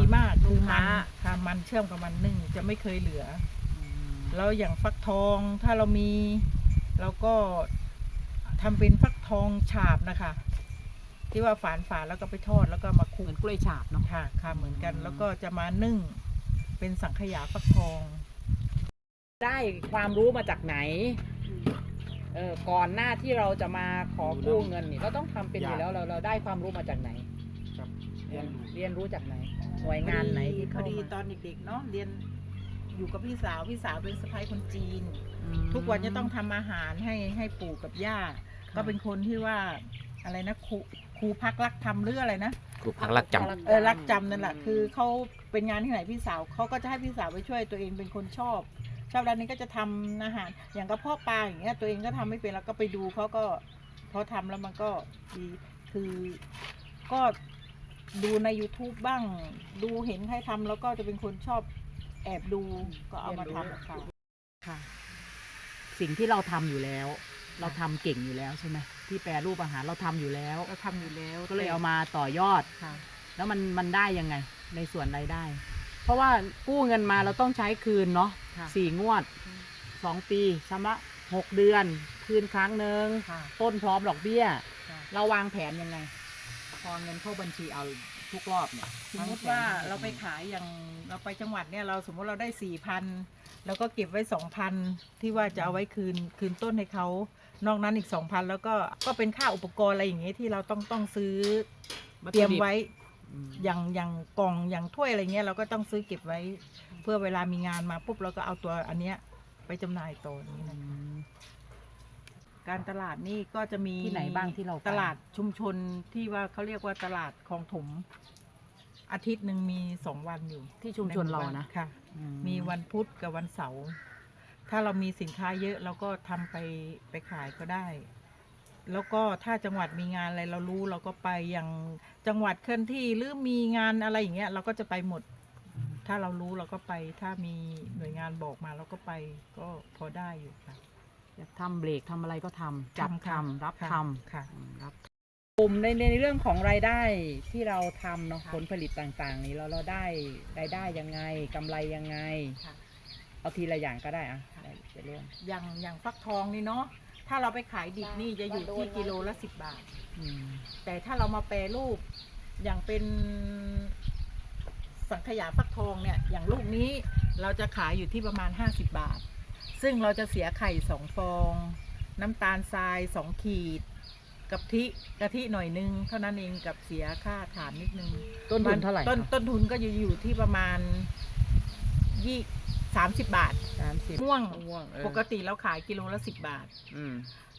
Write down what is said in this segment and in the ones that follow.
ดีมากคือมันค่ะมันเชื่อมกับมันนึ่งจะไม่เคยเหลือแล้วอย่างฟักทองถ้าเรามีเราก็ทำเป็นฟักทองฉาบนะคะ ที่ว่าฝานฝานแล้วก็ไปทอดแล้วก็มาคลุเหกมือนกล้วยฉาบเนาะค่ะค่ะเหมือนกันอืมแล้วก็จะมานึ่งเป็นสังขยาฟักทอง ได้ความรู้มาจากไหนเออก่อนหน้าที่เราจะมาขอกู้เงินนี่เราต้องทำเป็นอยู่แล้วเราเราได้ความรู้มาจากไหนครับเรียนเรียนรู้จากไหน หน่วยงานไหนที่พเข้าอดีมาตอนเด็กๆเนาะเรียนอยู่กับพี่สาวพี่สาวเป็นสะพ้ายคนจีน อืม ทุกวันจะต้องทำอาหารให้ให้ปู่กับย่า ค่ะ ก็เป็นคนที่ว่าอะไรนะครูครูพักรักทำหรืออะไรนะ ครูพักรักจำ เออรักจำนั่นแหละคือเขาเป็นงานที่ไหนพี่สาวเขาก็จะให้พี่สาวไปช่วยตัวเองเป็นคนชอบ ชอบด้านนี้ก็จะทำอาหารอย่างกระเพาะปลาอย่างเงี้ยตัวเองก็ทำไม่เป็นแล้วก็ไปดูเขาก็พอทำแล้วมันก็ดีคือก็ ดูใน YouTube บ้าง ดูเห็นใครทำแล้วก็จะเป็นคนชอบแอบดูก็เอามาทำกับเขาค่ะ สิ่งที่เราทำอยู่แล้ว เราทำเก่งอยู่แล้วใช่ไหมที่แปรรูปอาหารเราทำอยู่แล้ว เราทำอยู่แล้วก็เลยเอามาต่อยอด ค่ะ แล้วมันมันได้ยังไง ในส่วนรายได้ เพราะว่ากู้เงินมาเราต้องใช้คืนเนาะค่ะสี่งวดสองปีชำระหกเดือน คืนครั้งหนึ่งค่ะต้นพร้อมดอกเบี้ย ค่ะ เราวางแผนยังไง พอเงินเข้าบัญชีเอาทุกรอบเนี่ยสมมติว่าเราไปขายอย่างเราไปจังหวัดเนี่ยเราสมมติเราได้สี่พันแล้วก็เก็บไว้สองพันที่ว่าจะเอาไว้คืนคืนต้นให้เขานอกนั้นอีกสองพันแล้วก็ก็เป็นค่าอุปกรณ์อะไรอย่างเงี้ยที่เราต้องต้องซื้อเตรียมไว้อืมอย่างอย่างกล่องอย่างถ้วยอะไรเงี้ยเราก็ต้องซื้อเก็บไว้ เพื่อเวลามีงานมาปุ๊บเราก็เอาตัวอันเนี้ยไปจำหน่ายต่ออย่างนี้อืนะม การตลาดนี่ก็จะมีที่ไหนบ้างที่เราไป ตลาดชุมชนที่ว่าเขาเรียกว่าตลาดคลองถม อาทิตย์หนึ่งมีสองวันอยู่ที่ชุมชนเรานะค่ะอืมีวันพุธกับวันเสาร์ถ้าเรามีสินค้าเยอะเราก็ทำไปไปขายก็ได้ แล้วก็ถ้าจังหวัดมีงานอะไรเรารู้เราก็ไปอย่างจังหวัดเคลื่อนที่หรือมีงานอะไรอย่างเงี้ยเราก็จะไปหมด ถ้าเรารู้เราก็ไป ถ้ามีหน่วยงานบอกมาเราก็ไปก็พอได้อยู่ค่ะ จะทำเบรกทำอะไรก็ทำจับค่ะทำรับค่ะทำค่ะ อืมรับ กลุ่มในในเรื่องของรายได้ที่เราทำเนาะค่ะผลผลิตต่างๆ นี้เราเราได้รายได้ยังไงกำไรยังไงค่ะ เอาทีละอย่างก็ได้อะได้จะเรื่องอย่างอย่างฟักทองนี่เนาะถ้าเราไปขายดิบนี่จะอยู่ที่กิโลละสิบบาท อืมแต่ถ้าเรามาแปรรูปอย่างเป็นสังขยาฟักทองเนี่ยอย่างลูกนี้เราจะขายอยู่ที่ประมาณ 50 บาท ซึ่งเราจะเสียไข่สองฟอง น้ำตาลทรายสองขีดกะทิกะทิหน่อยนึงเท่านั้นเองกับเสียค่าฐานนิดนึงต้นทุนเท่าไหร่ต้นคะต้นทุนก็อยู่อยู่ที่ประมาณยี่สามสิบบาทสามสิบม่วงม่วงเออปกติเราขายกิโลละสิบบาทอืม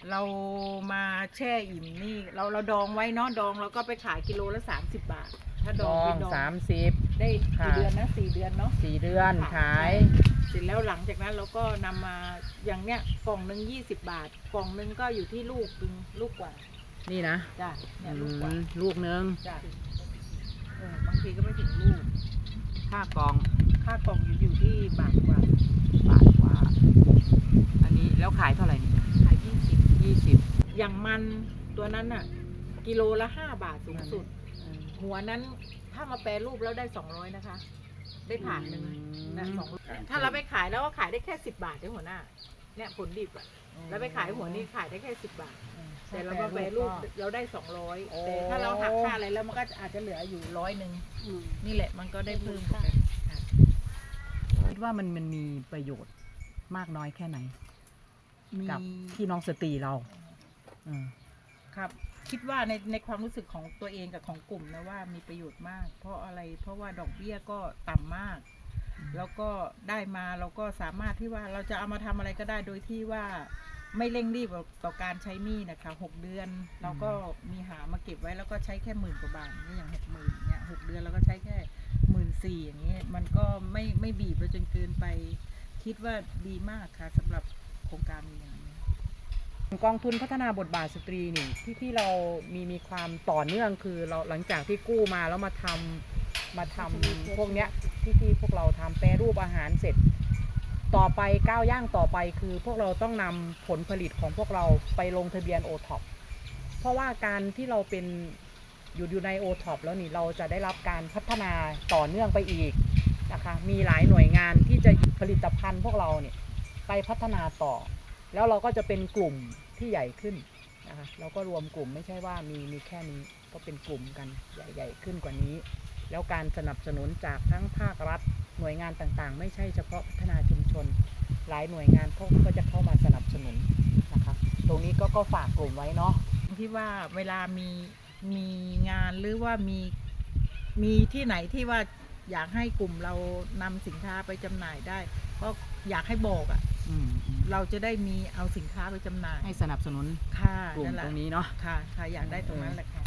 เรามาแช่อิ่มนี่ เราเราดองไว้เนาะดองแล้วก็ไปขายกิโลละสามสิบบาท ถ้าดดองอไปงดองสามสิบได้ค่ะกี่เดือนนะสี่เดือนเนาะสี่เดือนขาย เสร็จแล้วหลังจากนั้นเราก็นำมาอย่างเนี้ยกล่องหนึ่งยี่สิบบาท กล่องหนึ่งก็อยู่ที่ลูกหนึ่งลูกกว่านี่นะจ้ะเนี่ยอืลูกกว่ามลูกนึงจ้ะเออบางทีก็ไม่ถึงลูกค่ากล่องค่ากล่องอยู่อยู่ที่บาทกว่าบาทกว่า อันนี้แล้วขายเท่าไหร่นี่ขายยี่สิบยี่สิบอย่างมันตัวนั้นน่ะ กิโลละห้าบาทสูงสุด หัวนั้นถ้ามาแปรรูปแล้วได้สองร้อยนะคะ ได้ถาดหนึ่งนะสองถ้าเราไปขายแล้วก็ขายได้แค่สิบบาทเองหัวหน้า เนี่ยผลดิบอะแล้วไปขายหัวนี้ขายได้แค่สิบบาท แต่เรามาแปรรูปเราได้สองร้อยโอ้แต่ถ้าเราหักค่าอะไรแล้วมันก็อาจจะเหลืออยู่ร้อยหนึ่งนี่แหละมันก็ได้เพิ่มกันค่ะคิดว่ามันมันมีประโยชน์มากน้อยแค่ไหนมีกับพี่น้องสตรีเราอืมครับ คิดว่าในในความรู้สึกของตัวเองกับของกลุ่มนะว่ามีประโยชน์มาก เพราะอะไรเพราะว่าดอกเบี้ยก็ต่ำมาก แล้วก็ได้มาเราก็สามารถที่ว่าเราจะเอามาทำอะไรก็ได้โดยที่ว่าไม่เร่งรีบต่อการใช้หนี้นะคะหกเดือน เราก็มีหามาเก็บไว้แล้วก็ใช้แค่หมื่นกว่าบาทนี่อย่างหกหมื่นเนี่ยหกเดือนเราก็ใช้แค่หมื่นสี่อย่างเงี้ยมันก็ไม่ไม่บีบเราจนเกินไป คิดว่าดีมากค่ะสำหรับโครงการนี้อย่างนี้ กองทุนพัฒนาบทบาทสตรีนี่ที่ที่เรามีมีความต่อเนื่องคือเราหลังจากที่กู้มาแล้วมาทำมาทำพวกเนี้ยที่ที่พวกเราทำแปรรูปอาหารเสร็จ ต่อไปก้าวย่างต่อไปคือพวกเราต้องนำผลผลิตของพวกเราไปลงทะเบียนโอท็อปเพราะว่าการที่เราเป็นอยู่อยู่ในโอท็อปแล้วนี่เราจะได้รับการพัฒนาต่อเนื่องไปอีกนะคะมีหลายหน่วยงานที่จะหยิบผลิตภัณฑ์พวกเราเนี่ยไปพัฒนาต่อ แล้วเราก็จะเป็นกลุ่ม ที่ใหญ่ขึ้นนะคะเราก็รวมกลุ่มไม่ใช่ว่ามีมีแค่นี้ก็เป็นกลุ่มกันใหญ่ๆขึ้นกว่านี้ แล้วการสนับสนุนจากทั้งภาครัฐหน่วยงานต่างๆ ไม่ใช่เฉพาะพัฒนาชุมชน หลายหน่วยงานเขาก็จะเข้ามาสนับสนุนนะคะตรงนี้ก็ก็ฝากกลุ่มไว้เนาะที่ว่าเวลามีมีงานหรือว่ามีมีที่ไหนที่ว่าอยากให้กลุ่มเรานำสินค้าไปจำหน่ายได้ ก็อยากให้บอกอะ่ะ อืมอืมเราจะได้มีเอาสินค้าไปจำหน่ายให้สนับสนุนค่ะกลุ่มนั่นแหละตรงนี้เนาะ ค่ะค่ะอยากได้ตรงนั้นแหละค่ะ